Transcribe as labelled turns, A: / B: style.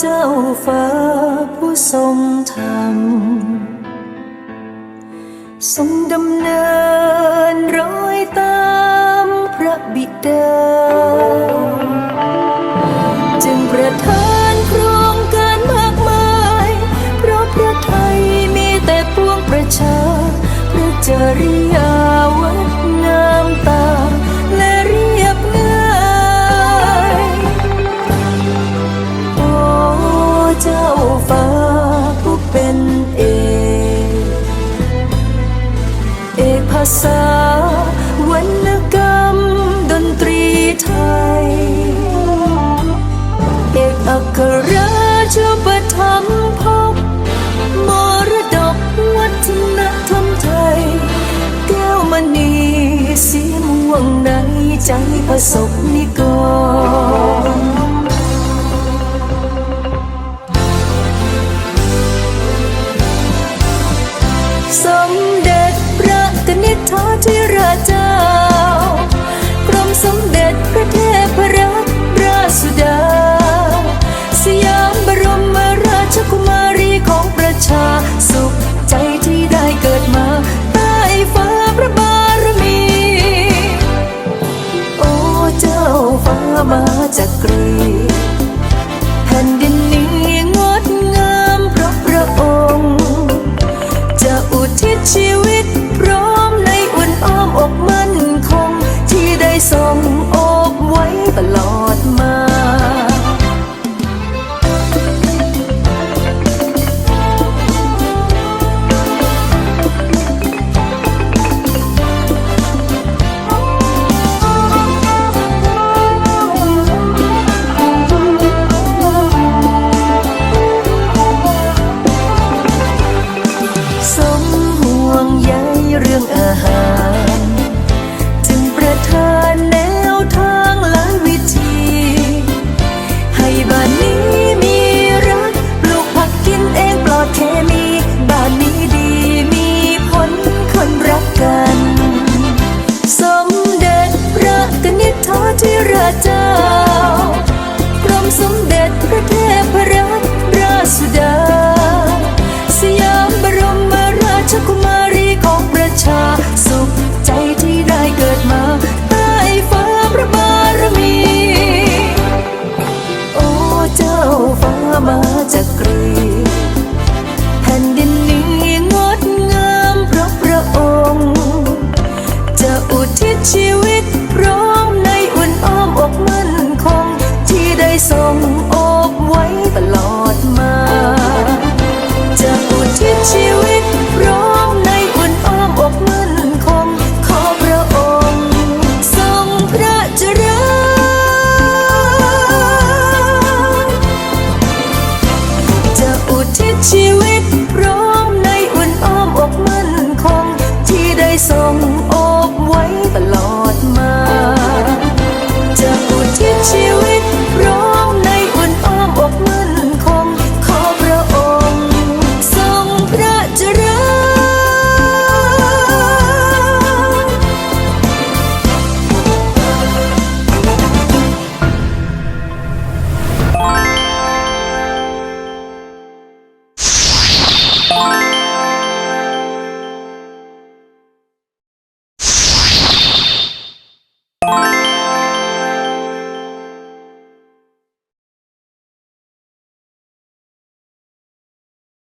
A: เจ้าฟ้าผู้ทรงธรรมทรงดำเนินรอ ษาวรรณกรรมดนตรีไทย เอกอัครราชประถมพบมรดกวัฒนธรรมไทย แก้วมณีสีม่วงในใจประสบนิกร จากกรี พระเจ้ากรมสมเด็จพระเทพรัตราชสุดา สยามบรมราชกุมารีของประชา สุขใจที่ได้เกิดมาใต้ฟ้าพระบารมี โอ้เจ้าฟ้ามาจาก รงอบไว้ตล
B: you